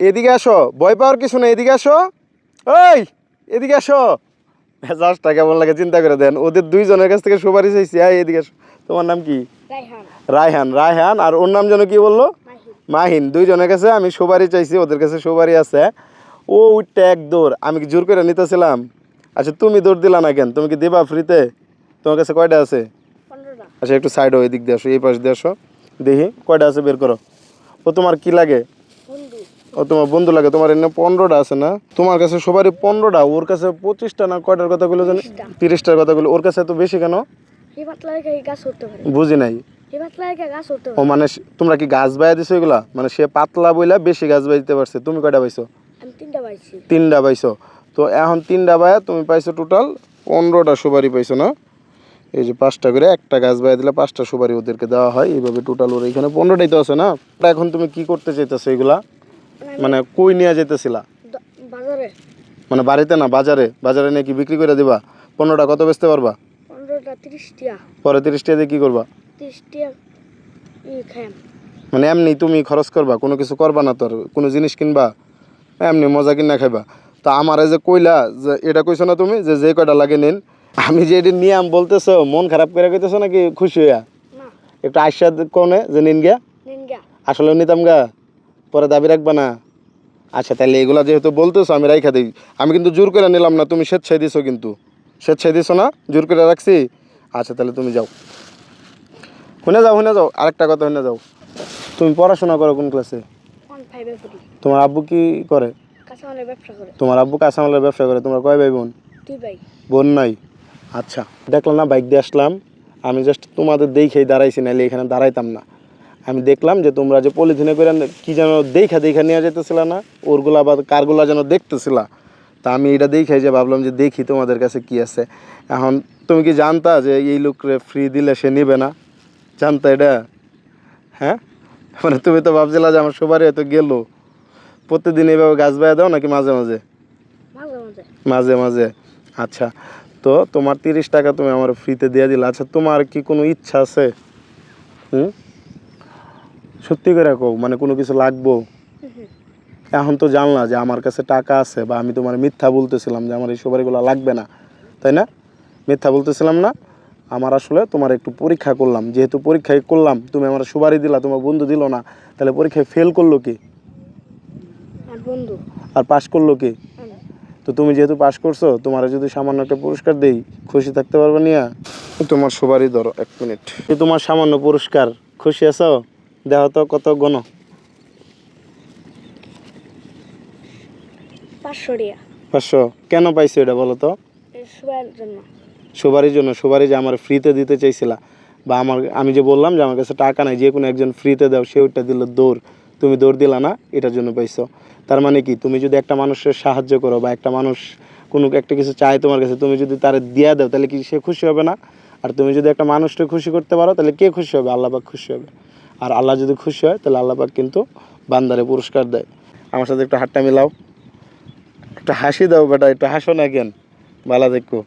এদিকে আসো ভয় পাওয়ার কিছু না এদিকে আসো। ওই এদিকে আসো। মেজাজটা কেমন লাগে চিন্তা করে দেন। ওদের দুইজনের কাছ থেকে সুপারিশ হয়েছি। হ্যাঁ এদিকে আসো। তোমার নাম কি? রায়হান। রায়হান। আর ওর নাম যেন কি বলল? মাহিন। দুইজনের কাছে আমি সুপারি চাইছি ওদের কাছে সুপারি আছে। ও উঠটা এক দৌড়। আমি কি জোর করে নিতেছিলাম? আচ্ছা তুমি দৌড় দিলা না কেন? তুমি কি দেবা ফ্রিতে? তোমার কাছে কয়টা আছে? আচ্ছা একটু সাইড ওই দিক দিয়ে আসো এই পাশ দিয়ে আসো। দেখি কয়টা আছে বের করো। ও তোমার কি লাগে? ও তোমার বন্ধু লাগে তোমার এনে পনেরোটা আছে না? তোমার কাছে সবারই পনেরোটা ওর কাছে পঁচিশটা না কয়টার কথা বলে জানি? তিরিশটার কথা বলে ওর কাছে এত বেশি কেন? বুঝি নাই। ও মানে তোমরা কি গাছ বাইয়া দিছো এগুলা? মানে সে পাতলা বইলা বেশি গাছ বাই দিতে পারছে। তুমি কয়টা পাইছো? তিনটা পাইছো। তো এখন তিনটা বায়া তুমি পাইছো টোটাল পনেরোটা সুপারি পাইছো না? এই যে পাঁচটা করে একটা গাছ বাইয়া দিলে পাঁচটা সুপারি ওদেরকে দেওয়া হয়। এইভাবে টোটাল ওর এখানে পনেরোটাই তো আছে না? এখন তুমি কি করতে চাইতেছো এগুলা? মানে কই নিয়ে যেতেছিলা বাজারে। মানে বাড়িতে না বাজারে? বাজারে নিয়ে কি বিক্রি করে দিবা? পনেরোটা কত বেচতে পারবা? পনেরোটা তিরিশ টিয়া পরে তিরিশ টাকা দিয়ে কি করবা? মানে এমনি তুমি খরচ করবা কোনো কিছু করবা না তোর? কোনো জিনিস কিনবা? এমনি মজা কিনা খাইবা। তা আমার এই যে কইলা যে এটা কইছো না তুমি যে যে কয়টা লাগে নিন। আমি যে এটি আম বলতেছো মন খারাপ করে কইতেছো নাকি খুশি হইয়া? না। একটু আশ্বাদ কোনে যে নিন গিয়া। আসলে নিতাম গা পরে দাবি রাখবা না। আচ্ছা তাহলে এগুলা যেহেতু বলতেছো আমি রাইখা দিই। আমি কিন্তু জোর করে নিলাম না তুমি স্বেচ্ছায় দিছো কিন্তু। স্বেচ্ছায় দিছো না জোর করে রাখছি? আচ্ছা তাহলে তুমি যাও। শুনে যাও শুনে যাও আরেকটা কথা শুনে যাও। তুমি পড়াশোনা করো কোন ক্লাসে? তোমার আব্বু কি করে? কাঁচামালের ব্যবসা করে। তোমার আব্বু কাঁচামালের ব্যবসা করে তোমার কয় ভাই বোন? বোন নাই? আচ্ছা দেখলাম না বাইক দিয়ে আসলাম। আমি জাস্ট তোমাদের দেখেই দাঁড়াইছি নাইলে এখানে দাঁড়াইতাম না। আমি দেখলাম যে তোমরা যে পলিথিনে করে কি যেন দেখা দেখা নিয়ে যেতেছিল না? ওরগুলা বা কারগুলা যেন দেখতেছিলা। তা আমি এটা দেখে যে ভাবলাম যে দেখি তোমাদের কাছে কি আছে। এখন তুমি কি জানতা যে এই লোকরে ফ্রি দিলে সে নিবে না? জানতা এটা? হ্যাঁ? মানে তুমি তো ভাবছিলা যে আমার সবারই হয়তো গেল। প্রতিদিন এইভাবে গাছ বাইয়া দাও নাকি মাঝে মাঝে? মাঝে মাঝে। মাঝে মাঝে। আচ্ছা তো তোমার তিরিশ টাকা তুমি আমার ফ্রিতে দিয়ে দিলে। আচ্ছা তোমার কি কোনো ইচ্ছা আছে? হুম? সত্যি করে কও মানে কোনো কিছু লাগবো? এখন তো জানলা যে আমার কাছে টাকা আছে বা আমি তোমার মিথ্যা বলতেছিলাম যে আমার এই সুপারিগুলো লাগবে না তাই না? মিথ্যা বলতেছিলাম না আমার আসলে তোমার একটু পরীক্ষা করলাম। যেহেতু পরীক্ষায় করলাম তুমি আমার সুপারি দিলা তোমার বন্ধু দিল না তাহলে পরীক্ষায় ফেল করল কি? আর বন্ধু? পাশ করল কি? তো তুমি যেহেতু পাশ করছ তোমার যদি সামান্য একটা পুরস্কার দেই খুশি থাকতে পারবে নিয়া? তোমার সবারই ধরো এক মিনিট। তোমার সামান্য পুরস্কার খুশি আছো? দেখো তো কত গণ? পাঁচশো কেন পাইছো এটা বলো তো? জন্য। সুবারির জন্য। সুবারি যে আমার ফ্রিতে দিতে চাইছিলা বা আমার আমি যে বললাম যে আমার কাছে টাকা নাই যে কোনো একজন ফ্রিতে দাও সে ওইটা দিল দৌড়। তুমি দৌড় দিলা না এটার জন্য পাইছো। তার মানে কি? তুমি যদি একটা মানুষের সাহায্য করো বা একটা মানুষ কোনো একটা কিছু চায় তোমার কাছে তুমি যদি তার দিয়া দাও তাহলে কি সে খুশি হবে না? আর তুমি যদি একটা মানুষকে খুশি করতে পারো তাহলে কে খুশি হবে? আল্লাহবাক খুশি হবে। আর আল্লাহ যদি খুশি হয়, তাহলে আল্লাহবাক কিন্তু বান্দারে পুরস্কার দেয়। আমার সাথে একটু হাতটা মিলাও একটু হাসি দাও বেটা, একটু হাসো না কেন? ভালো দেখো